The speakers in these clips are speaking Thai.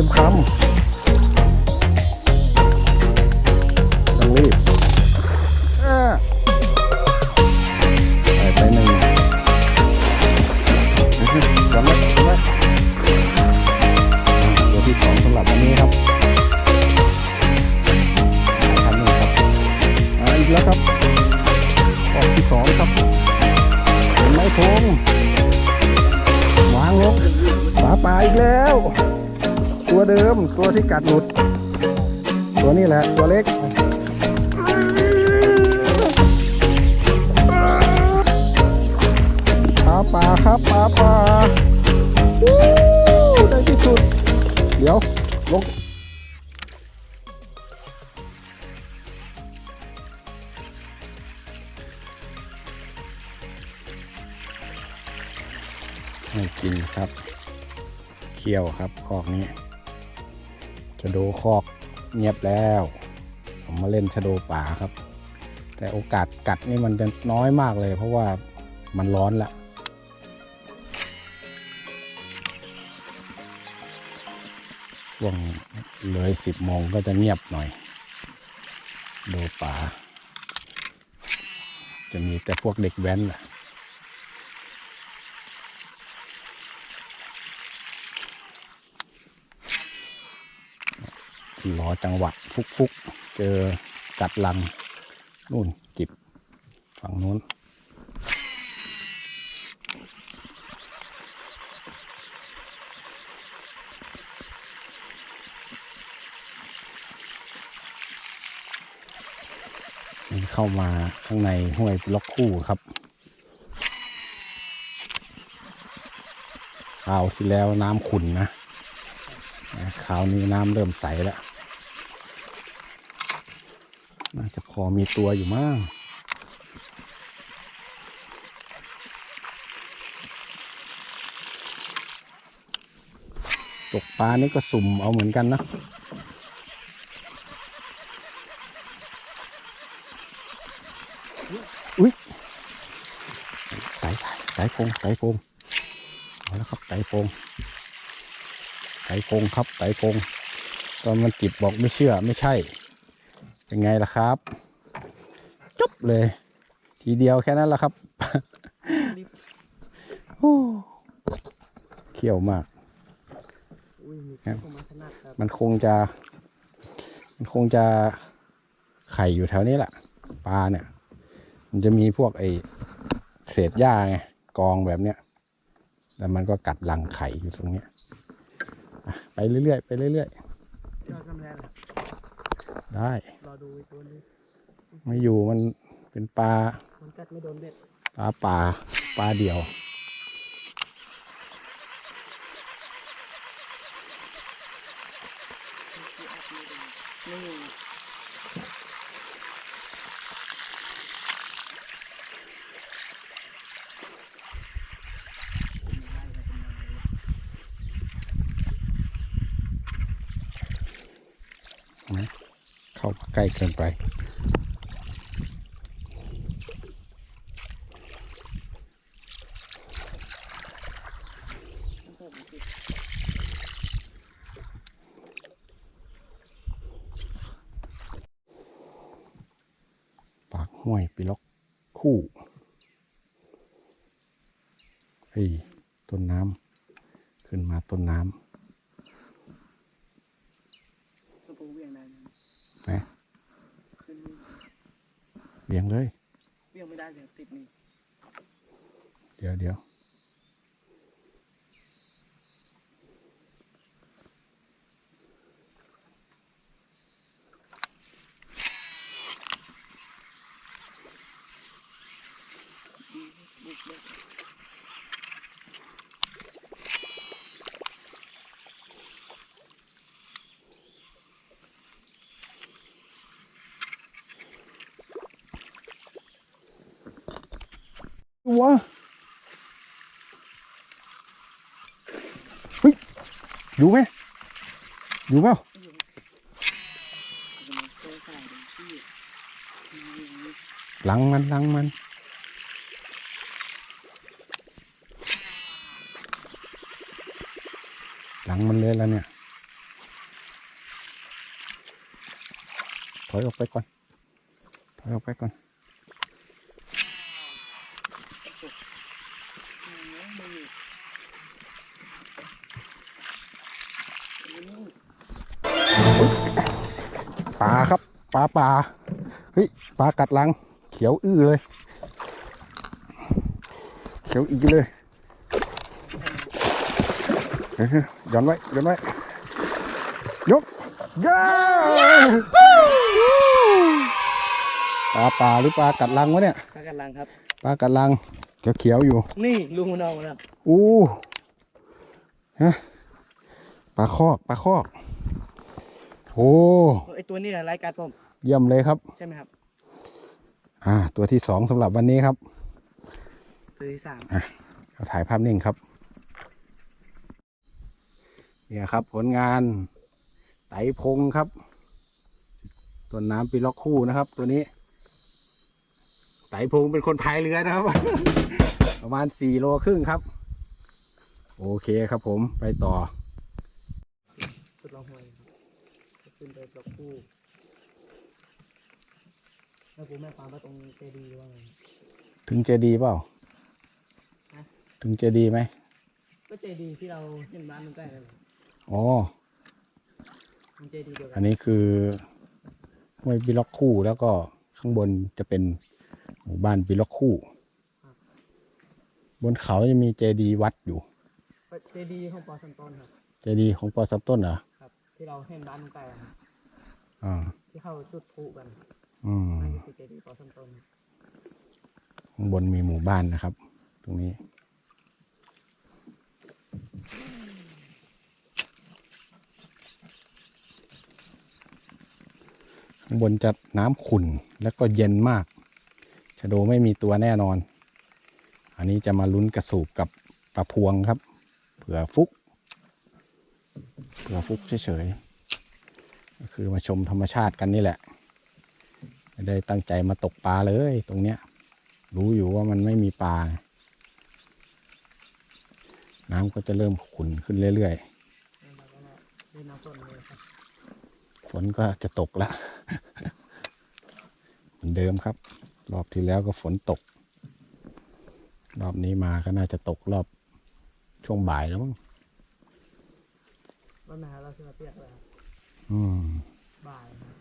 เต็มคำ กัดหลุด ตัวนี้แหละ ตัวเล็กปลาปลาครับปลาปลาได้ที่สุด เดี๋ยว ลงให้กินครับ เคี่ยวครับคอกนี้ ชะโดคอกเงียบแล้ว ผมมาเล่นชะโดป่าครับ แต่โอกาสกัดนี่มันจะน้อยมากเลย เพราะว่ามันร้อนละช่วงเลยสิบโมงก็จะเงียบหน่อย โดป่า จะมีแต่พวกเด็กแว้นแหละ รอจังหวะฟุกฟุกๆเจอกัดลังนู่นจิบฝั่งนู้นมันเข้ามาข้างในห้วยล็อกคู่ครับคราวที่แล้วน้ำขุ่นนะคราวนี้น้ำเริ่มใสแล้ว น่าจะพ อมีตัวอยู่มั้งตกปลานี่ก็สุ่มเอาเหมือนกันนะอุ้ยไต่ไต่โพงไต่โพงเอาแล้วครับไต่โพงไต่พงครับไต่พงตอนมันจิบบอกไม่เชื่อไม่ใช่ เป็นไงล่ะครับ จบเลย ทีเดียวแค่นั้นแหละครับโอ้เขี้ยวมากอุ้ยมีครับเข้ามาขนาดครับมันคงจะ มันคงจะไข่อยู่แถวนี้แหละปลาเนี่ย มันจะมีพวกไอเศษหญ้าไงกองแบบเนี้ยแล้วมันก็กัดรังไข่อยู่ตรงเนี้ยอะไปเรื่อยๆไปเรื่อยยอดกำแรงอะๆได้รอดูไอ้ตัวนี้ ไม่อยู่มันเป็นปลามันกัดไม่โดนเบ็ดปลาป่าปลาเดี่ยว เข้าใกล้เกินไปากห้วยปีล็อกคู่เฮ้ยต้นน้ำขึ้นมาต้นน้ กระโปรงเวียงได้นะำนะ ขึ้นนี่ เบี่ยงเลย เวียงไม่ได้เลยติดนี่ เดี๋ยวเดี๋ยวว อยู่ไหมอยู่เปล่าหลังมันหลังมันหลังมันเลยแล้วเนี่ย ถอยออกไปก่อน ถอยออกไปก่อน ปลาปลาเฮ้ยปลากัดลัง เขียวอื้อเลย เขียวอีกเลยเฮ้ยย้อนไว้ย้อนไว้ยกย้าปลาปลาหรือปลากัดลังวะเนี่ยปลากระลังครับปลากัดลังเขียวเขียวๆอยู่ นี่ลุงมันออกมาแล้วอู้ฮะปลาคอกปลาคอกโอ้ ไอตัวนี้แหละรายการผมเยี่ยมเลยครับ ใช่ไหมครับ อ่า ตัวที่สองสำหรับวันนี้ครับตัวที่สามเราถ่ายภาพนิ่งครับ เนี่ยครับ ผลงานไตรพงครับต้นน้ำปีล็อกคู่นะครับ ตัวนี้ ไตรพงเป็นคนพายเรือนะครับ ประมาณสี่โลครึ่งครับ โอเคครับผมไปต่อ สุดลองหวย ครับขึ้นไปปลอกคู่แล้วกูแม่ความว่าตรงเจดีย์ว่าไงถึงเจดีย์เปล่าฮะถึงเจดีย์ไหม ก็เจดีย์ที่เราเห็นบ้านมันใกล้เลยอ๋อ มันเจดีย์เดียวกัอันนนี้คือห้วยบิล็อกคู่แล้วก็ข้างบนจะเป็นหมู่บ้านบิล็อกคู่ บนเขาจะมีเจดีย์วัดอยู่ เจดีย์ของปอสันต้นครับ เจดีย์ของปอสับต้นเหรอ ครับ ที่เราเห็นบ้านมันใกล้อะครับอ่า ที่เข้าจุดพลุกันอืมนั่นก็คือเจดีย์ปอสันต้นข้างบนมีหมู่บ้านนะครับ ตรงนี้ข้างบนจะน้ำขุ่นแล้วก็เย็นมากชะโดไม่มีตัวแน่นอน อันนี้จะมาลุ้นกระสูบกับปลาพวงครับ เผื่อฟุกเผื่อฟุกเฉยๆก็ คือมาชมธรรมชาติกันนี่แหละไม่ได้ตั้งใจมาตกปลาเลยตรงเนี้ย รู้อยู่ว่ามันไม่มีปลา น้ำก็จะเริ่มขุ่นขึ้นเรื่อยๆ ฝนก็จะตกละ เหมือนเดิมครับ รอบที่แล้วก็ฝนตก รอบนี้มาก็น่าจะตกรอบช่วงบ่ายแล้วมั้งรถนาเราคือมาเปียกเลยครับ อืมบ่ายครับ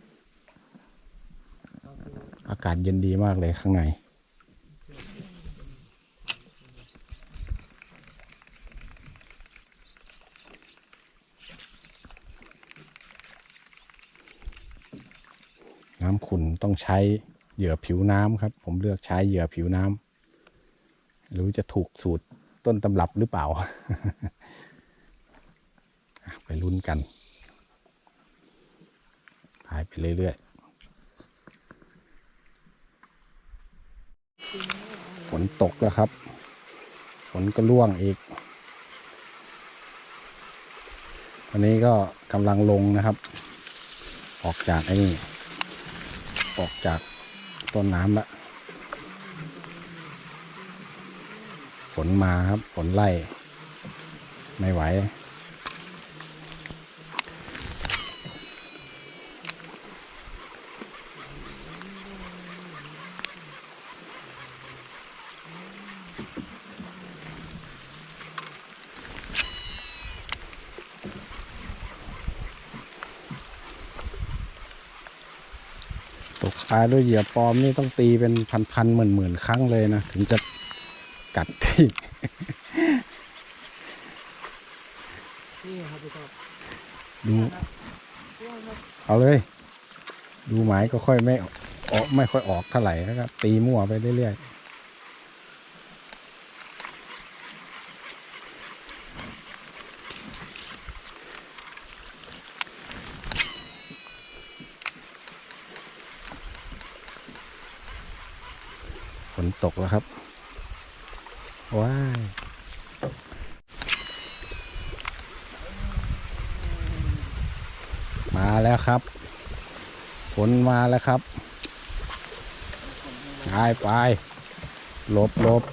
อากาศเย็นดีมากเลยข้างใน น้ำขุ่นต้องใช้เหยื่อผิวน้ำครับ ผมเลือกใช้เหยื่อผิวน้ำหรือจะถูกสูตรต้นตำรับหรือเปล่า ไปลุ้นกัน ไปเรื่อยๆ ฝนตกแล้วครับ ฝนก็ร่วงอีกตอนนี้ก็กำลังลงนะครับ ออกจากไอ้นี่ ออกจากต้นน้ำละฝนมาครับ ฝนไล่ ไม่ไหว ตก ปลาด้วยเหยื่อปลอมนี่ต้องตีเป็นพันๆหมื่นๆครั้งเลยนะ ถึงจะกัดที่นี่ครับพี่ท็อปดูครับดูเอาเลย ดูหมายก็ค่อยไม่ออกไม่ค่อยออกเท่าไหร่นะครับตีมั่วไปเรื่อยๆ ตกแล้วครับ ว้ายมาแล้วครับฝนมาแล้วครับไปไปหลบหลบ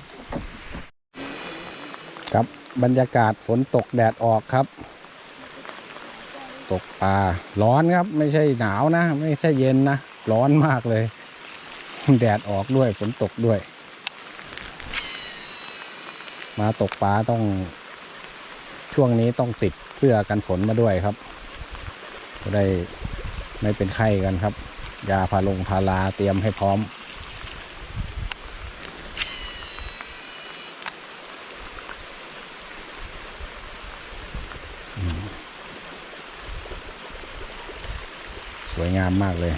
ครับบรรยากาศฝนตกแดดออกครับ ตกปลาร้อนครับ ไม่ใช่หนาวนะ ไม่ใช่เย็นนะ ร้อนมากเลย แดดออกด้วยฝนตกด้วย มาตกปลาต้อง ช่วงนี้ต้องติดเสื้อกันฝนมาด้วยครับจะได้ไม่เป็นไข้กันครับ ยาพาลงพาราเตรียมให้พร้อม สวยงามมากเลย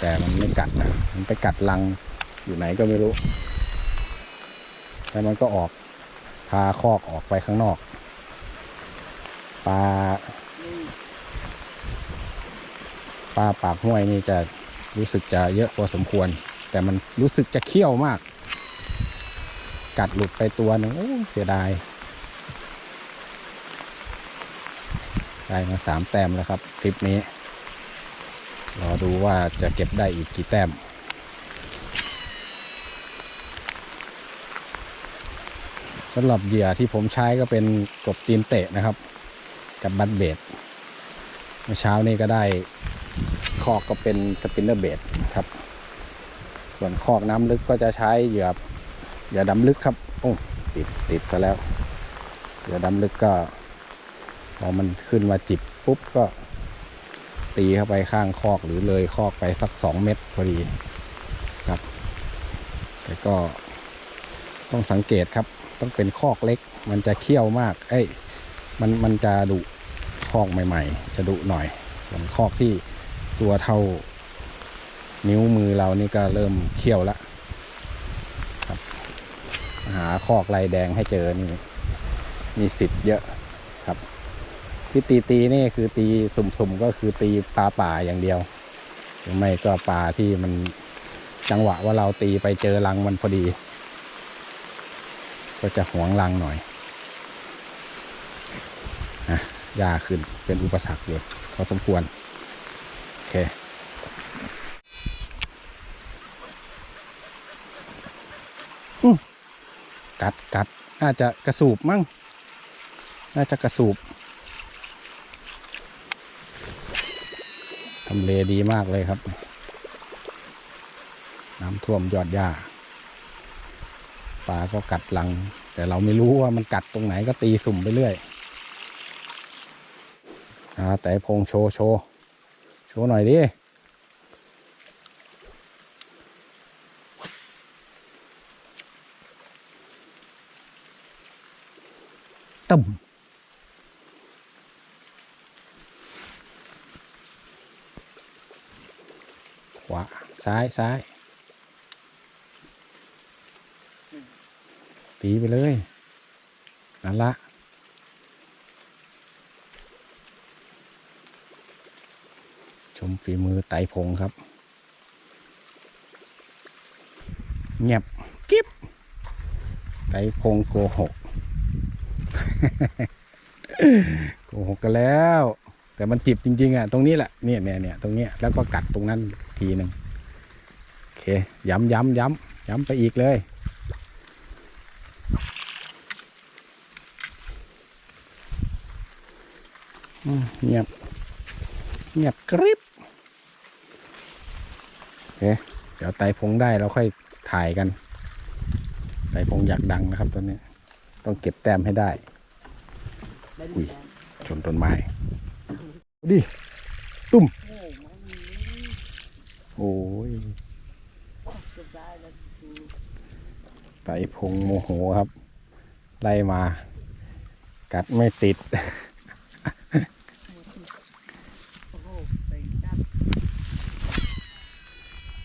แต่มันไม่กัดนะ มันไปกัดรังอยู่ไหนก็ไม่รู้แล้วมันก็ออก พาคอกออกไปข้างนอกปลาปลาปากห้วยนี่จะรู้สึกจะเยอะพอสมควร แต่มันรู้สึกจะเขี้ยวมาก กัดหลุดไปตัวหนึ่งโอ้เสียดายได้มาสามแต้มแล้วครับ คลิปนี้รอดูว่าจะเก็บได้อีกกี่แต้ม สำหรับเหยื่อที่ผมใช้ก็เป็นกบตีนเตะนะครับ กับบัตเบดเมื่อเช้านี้ก็ได้คอกก็เป็นสปินเนอร์เบดครับ ส่วนคอกน้ำลึกก็จะใช้เหยื่อเหยื่อดำลึกครับโอ้ติดติดไปแล้วเหยื่อดำลึกก็พอมันขึ้นมาจิบปุ๊บก็ ตีเข้าไปข้างคอกหรือเลยคอกไปสักสองเมตรพอดีครับแต่ก็ต้องสังเกตครับ ต้องเป็นคอกเล็ก มันจะเคี่ยวมาก เอ้ย มันมันจะดุคอกใหม่ ๆ จะดุหน่อย ส่วนคอกที่ตัวเท่า นิ้วมือเรานี่ก็เริ่มเคี่ยวแล้วครับ หาคอกลายแดงให้เจอนี่มีสิทธิ์เยอะครับ ที่ตีตีนี่คือตีสุ่มๆก็คือตีปลาป่าอย่างเดียวหรือไม่ก็ปลาที่มันจังหวะว่าเราตีไปเจอรังมันพอดี ก็จะหวงรังหน่อยอะยาขึ้นเป็นอุปสรรคอยู่พอสมควร โอเคกัดกัดน่าจะกระสูบมั้งน่าจะกระสูบทำเลดีมากเลยครับ น้ำท่วมยอดหญ้า ปลาก็กัดลัง แต่เราไม่รู้ว่ามันกัดตรงไหนก็ตีสุ่มไปเรื่อยอ่าแต่พงโชว์โชว์โชว์หน่อยดิตึมขวาซ้ายซ้าย ตีไปเลย นั่นละชมฝีมือไต่พงครับ เงียบกิ๊บไต่พงโกหก โกหกกันแล้ว แต่มันจิบจริง ๆ อะ ตรงนี้แหละเนี่ยเนี่ยเนี่ยตรงเนี้ยแล้วก็กัดตรงนั้นทีหนึ่งโอเค ย้ำย้ำย้ำย้ำไปอีกเลย อืม เงียบ เงียบกริบโอเคเดี๋ยวไต่พงได้เราค่อยถ่ายกันไต่พงอยากดังนะครับตอนนี้ ต้องเก็บแต้มให้ได้ได้อุ้ดียแล้วชนต้นไม้ ดิ ตุ้ม โอ้โหโอ้ยเกือบได้แล้วดูไต่พงโมโหครับ ไล่มา กัดไม่ติด โอ้โหไปจับ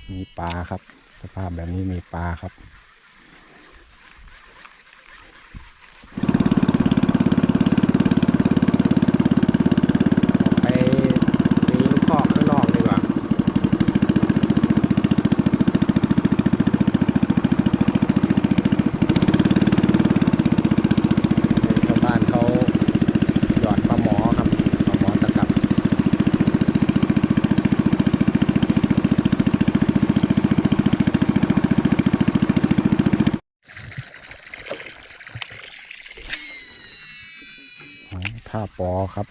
มี ปลาครับ สภาพแบบนี้มีปลาครับ ไปตีลูกคอกข้างนอกดีกว่า ชาวบ้านเขาหยอดปลาหมอครับปลาหมอตะกับ ท่า ปอครับ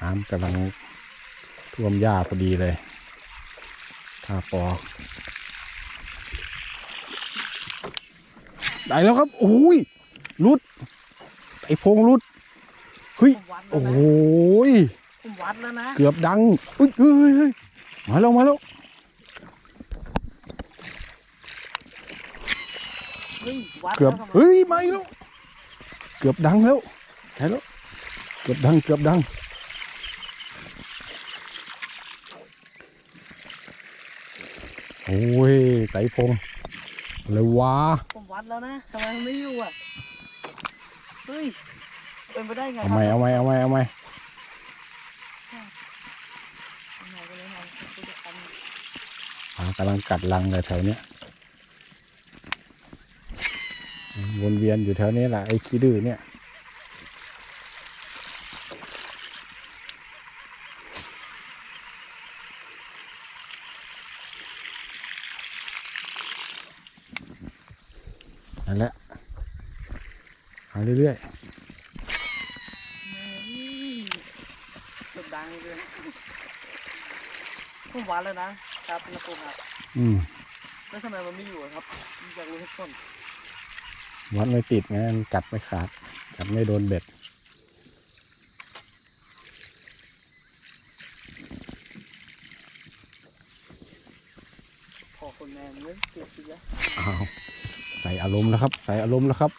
น้ำกำลังท่วมหญ้าพอดีเลยท่าปอได้แล้วครับโอ้ยรุด ไอพงรุด เฮ้ยผมวัดแล้วโอ้นะโหยผมวัดแล้วนะ เกือบดังเอ้ยเฮ้ยเฮ้ยเฮ้ยมาแล้ว มาแล้วเฮ้ยวัดเกือบแล้วทำไมเฮ้ยไม่แล้ว เกือบดังแล้วใช่แล้วเกือบดังเกือบดังโอ้ยไต่พงเลยวะผมวัดแล้วนะทำไมมันไม่อยู่อะเฮ้ยเป็นไปได้ไงเอาไหมเอาไหมเอาไหมเอาไหมทำไมกันเลยนะกูจะทำอ่ากำลังกัดรังเลยแถวเนี้ย วนเวียนอยู่แถวนี้แหละไอ้ขี้ดื้อเนี่ยนั่นแหละหาเรื่อยสุดดังเลยผมวัดแล้วนะครับนะครูครับๆอืมแล้วทำไมมันไม่อยู่อะครับอยากรู้ทุกคน วัดไม่ติดไงมันกัดไม่ขาด กัดไม่โดนเบ็ดขอคนแมนเลยเกลียดสิแล้วอ้าวใส่อารมณ์แล้วครับ ใส่อารมณ์แล้วครับ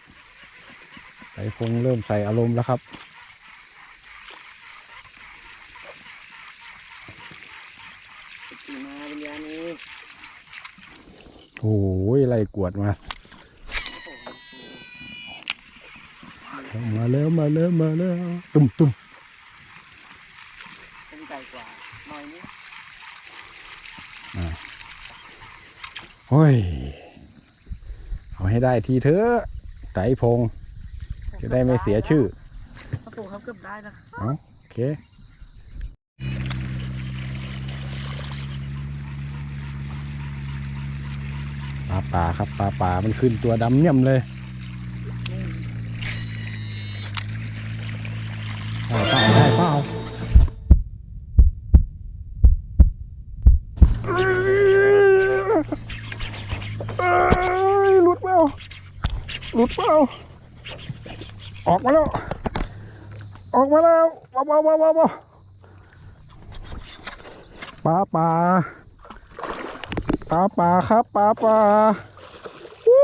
ใส่พงเริ่มใส่อารมณ์แล้วครับตีมาวิญญาณนี้โอ้ยไล่กวดมา โอ้โห มาแล้วมาแล้วมาแล้ว ตุ้มตุ้มเป็นไก่กว่าหน่อยนี้โอ้ย เอาให้ได้ทีเถอะไตรพง จะได้ไม่เสียชื่อประตูครับเกือบได้นะเอาโอเคปลาป่าครับปลาป่ามันขึ้นตัวดำเยี่ยมเลย มาแล้วว้าวว้าวว้าวว้าวปลาป่าปลาป่าครับปลาป่าวู้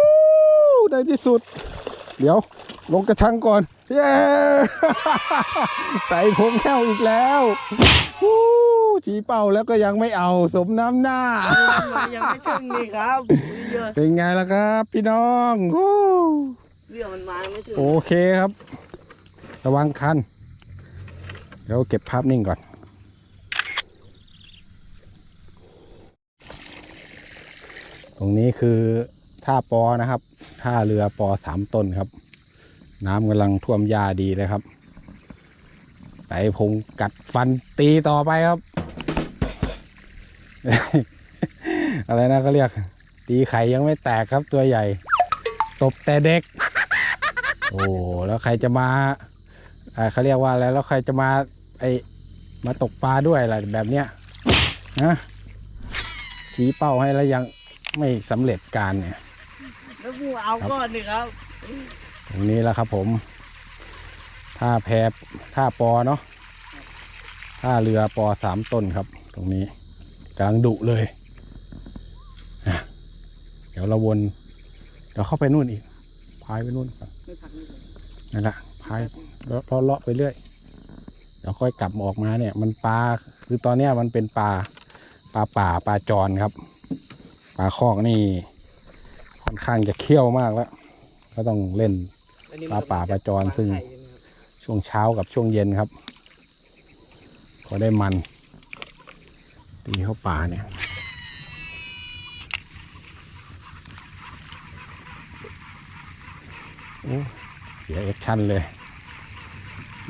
ได้ที่สุด เดี๋ยวลงกระชังก่อน เย้ใส่พงแก้วอีกแล้ววู้ชี้เป้าแล้วก็ยังไม่เอาสมน้ำหน้ามันยังไม่ถึงนี่ครับเยอะเป็นไงล่ะครับ พี่น้องวู้เรื่องมันมาไม่ถึงโอเคครับ ระวังคัน เดี๋ยวเก็บภาพนิ่งก่อน ตรงนี้คือท่าปอนะครับ ท่าเรือปอสามต้นครับ น้ำกำลังท่วมหญ้าดีเลยครับไต่พงกัดฟันตีต่อไปครับ อะไรนะก็เรียก ตีไข่ยังไม่แตกครับตัวใหญ่ ตบแต่เด็ก โอ้แล้วใครจะมา อ่าเขาเรียกว่าอะไรแล้วใครจะมาไอมาตกปลาด้วยอะไรแบบเนี้ยนะชี้เป้าให้แล้วยังไม่สำเร็จการเนี่ย แล้วกูเอาก่อนนี่ครับตรงนี้แล้วครับผมท่าแพท่าปอเนาะท่าเรือปอสามต้นครับ ตรงนี้กำลังดุเลยอะเดี๋ยวเราวนเดี๋ยวเข้าไปนู่นอีกพายไปนู่นก่อนไม่พักนี่เลยนั่นแหละพาย เลาะเลาะไปเรื่อยเดี๋ยวค่อยกลับออกมาเนี่ย มันปลาคือตอนเนี้ยมันเป็นปลาปลาป่าปลาจรครับ ปลาคอกนี่ค่อนข้างจะเขี้ยวมากแล้ว ก็ต้องเล่น ปลาป่าปลาจรซึ่งช่ไหมครับช่วงเช้ากับช่วงเย็นครับ พอได้มัน ตีเข้าป่าเนี่ย โอ้เสียแอคชั่นเลย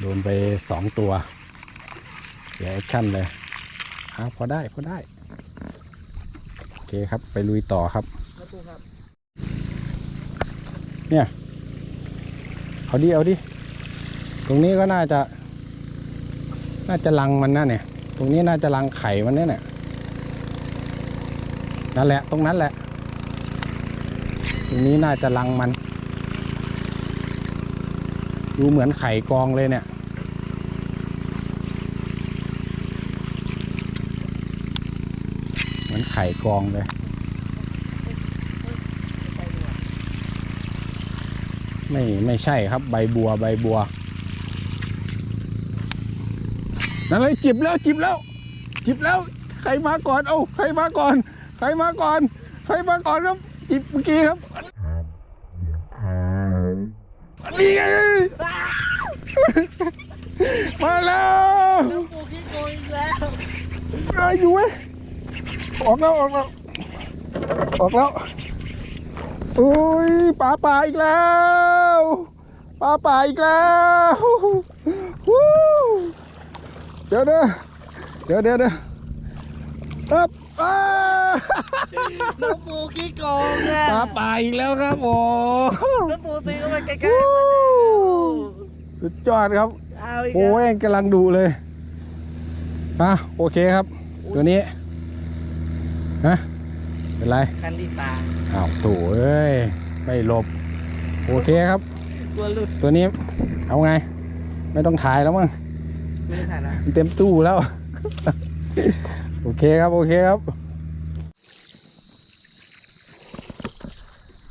โดนไปสองตัวเสียแอคชั่นเลยอะพอได้พอได้ โอเคครับไปลุยต่อครับประตูครับเอาดิ เอาดิ ตรงนี้ก็น่าจะ น่าจะลังมันนะเนี่ย ตรงนี้น่าจะรังไข่มันเนี่ยนั่นแหละ ตรงนั้นแหละ ตรงนี้น่าจะรังมัน ดูเหมือนไข่กองเลยเนี่ย เหมือน ไข่กองเลยไม่ไม่ใช่ครับใบบัวใบบัวนั่นเลยจิบแล้วจิบแล้ว จิบแล้ว ใครมาก่อน เอ้าใครมาก่อน ใครมาก่อน ใครมาก่อนครับ จิบเมื่อกี้ครับนี่ไงมาแล้วน้องปูขี้โกงอีกแล้วอาอยู่ไหม ออกแล้วออกแล้วออกแล้วอุ้ยปลาป่าอีกแล้วปลาป่าอีกแล้ววู้เดี๋ยวเดี๋ยวเดี๋ยวเดี๋ยวเดี๋ยวอ๊บอ้าน้องปูขี้โกงเนี่ยปลาป่าอีกแล้วครับโอ้น้องปูตีเข้าไปใกล้ๆมันสุดยอดครับเอาอีกโอ้แล้วยกำลังดูเลยอะโอเคครับ ตัวนี้ ฮะเป็นไรคันดีปลาอ้าวโถเอ้ยไม่หลบ โอเคครับ ตัวหลุดตัวนี้เอาไง ไม่ต้องถ่ายแล้วมั้งไม่ได้ถ่ายนะมันเต็มตู้แล้ว โอเคครับ โอเคครับ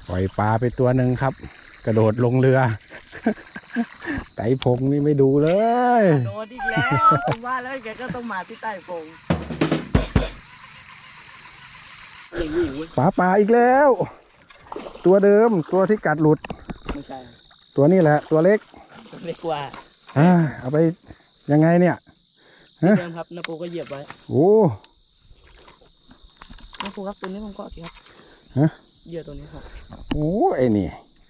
ปล่อยปลาไปตัวหนึ่งครับ กระโดดลงเรือ ไต่พงนี่ไม่ดูเลย โดนอีกแล้วผมว่าแล้วแกก็ต้องมาที่ใต้โพง ปลาป่าอีกแล้ว ตัวเดิมตัวที่กัดหลุด ไม่ใช่ ตัวนี้แหละ ตัวเล็กเล็กกว่าอ่าเอาไปยังไงเนี่ยฮะเดิมครับน้าปูก็เหยียบไว้โอ้น้าปูครับตัวนี้ผมก็สิครับฮะเหยื่อตัวนี้ครับโอ้ไอ้นี่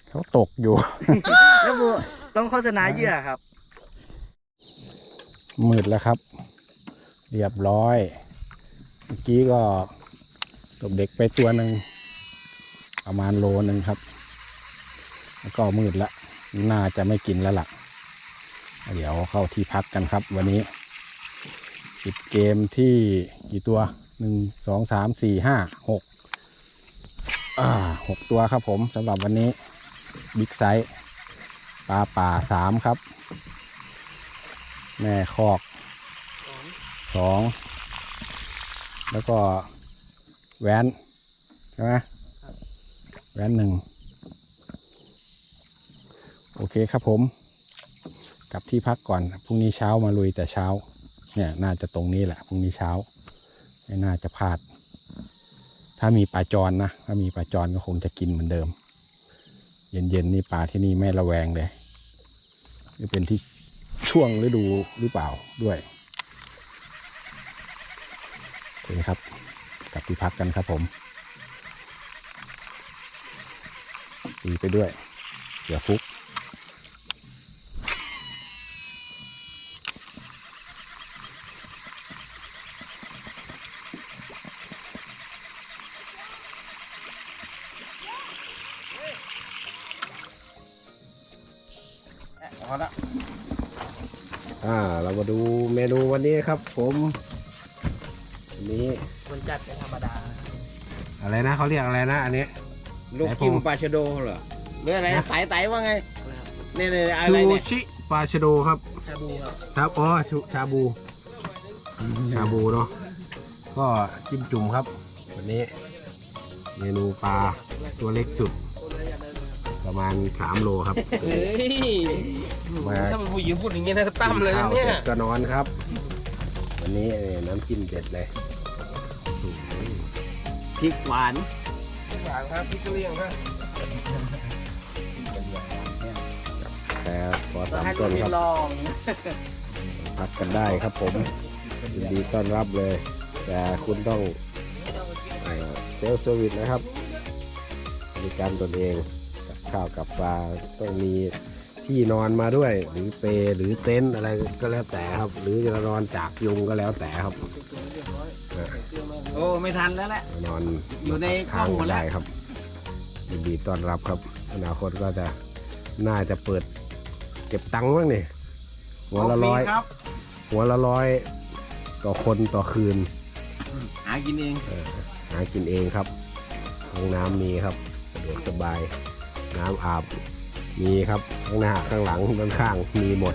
เขาตกอยู่น้าปูต้องโฆษณาเหยื่อครับมืดแล้วครับ เรียบร้อย เมื่อกี้ก็ ตกเด็กไปตัวหนึ่งประมาณโลหนึ่งครับ แล้วก็มืดละน่าจะไม่กินแล้วล่ะ เดี๋ยวเข้าที่พักกันครับ วันนี้ปิดเกมที่กี่ตัวหนึ่งสองสามสี่ห้าหกอ่าหกตัวครับผมสำหรับวันนี้บิ๊กไซส์ปลาป่าสามครับ แม่คอกสองแล้วก็ แหวนใช่ไหมแหวนหนึ่งโอเคครับผมกลับที่พักก่อนพรุ่งนี้เช้ามาลุยแต่เช้า เนี่ยน่าจะตรงนี้แหละพรุ่งนี้เช้า ไม่น่าจะพลาด ถ้ามีปลาจรนะถ้ามีปลาจรก็คงจะกินเหมือนเดิม เย็นๆนี่ปลาที่นี่ไม่ระแวงเลยนี่เป็นที่ช่วงฤดูหรือเปล่าด้วยโอเคครับ กลับที่พักกันครับผมดีไปด้วยเดี๋ยวฟุกเอาละอ่า เรามาดูเมนูวันนี้ครับผม อะไรนะเขาเรียกอะไรนะ อันนี้ ลูกจิ้มปลาชะโดเหรอหรืออะไรไต่ไต่ว่าไงเนี่ยเนี่ยอะไรซูเนี่ยชิปลาชะโดครับ ชาบูครับครับอ๋อชูชาบู ชาบูเนาะก็จิ้มจุ่มครับ วันนี้ เมนูปลาตัวเล็กสุด ประมาณ 3 โลครับเฮ้ยมาถ้าเป็นผู้หญิงพูดอย่างนี้นะตั้มเลยนะข้าวเนี่ยเสร็จก็นอนครับ วันนี้เอ่อน้ำจิ้มเด็ดเลย พริกหวานหวานครับพี่กะเลียงครับแต่ขอต้อสางมให้ต้ลูนกครับลองพักกันได้ครับผมยินดีต้อนรับเลย แต่คุณต้องเอ่อเซลฟ์เซอร์วิสนะครับบริการตนเองกับข้าวกับปลาต้องมี ที่นอนมาด้วย หรือเปหรือเต็นอะไรก็แล้วแต่ครับ หรือจะนอนจากยุงก็แล้วแต่ครับโอ้ไม่ทันแล้วแหละ นอนอยู่ในค้างก็ได้ครับยินดีต้อนรับครับ อนาคตก็จะน่าจะเปิด เก็บตังค์บ้างนี่หัวละร้อยครับหัวละร้อยต่อคนต่อคืน หากินเองหากินเองครับห้องน้ำมีครับสะดวกสบาย น้ำอาบ มีครับข้างหน้าข้างหลังด้านข้างมีหมด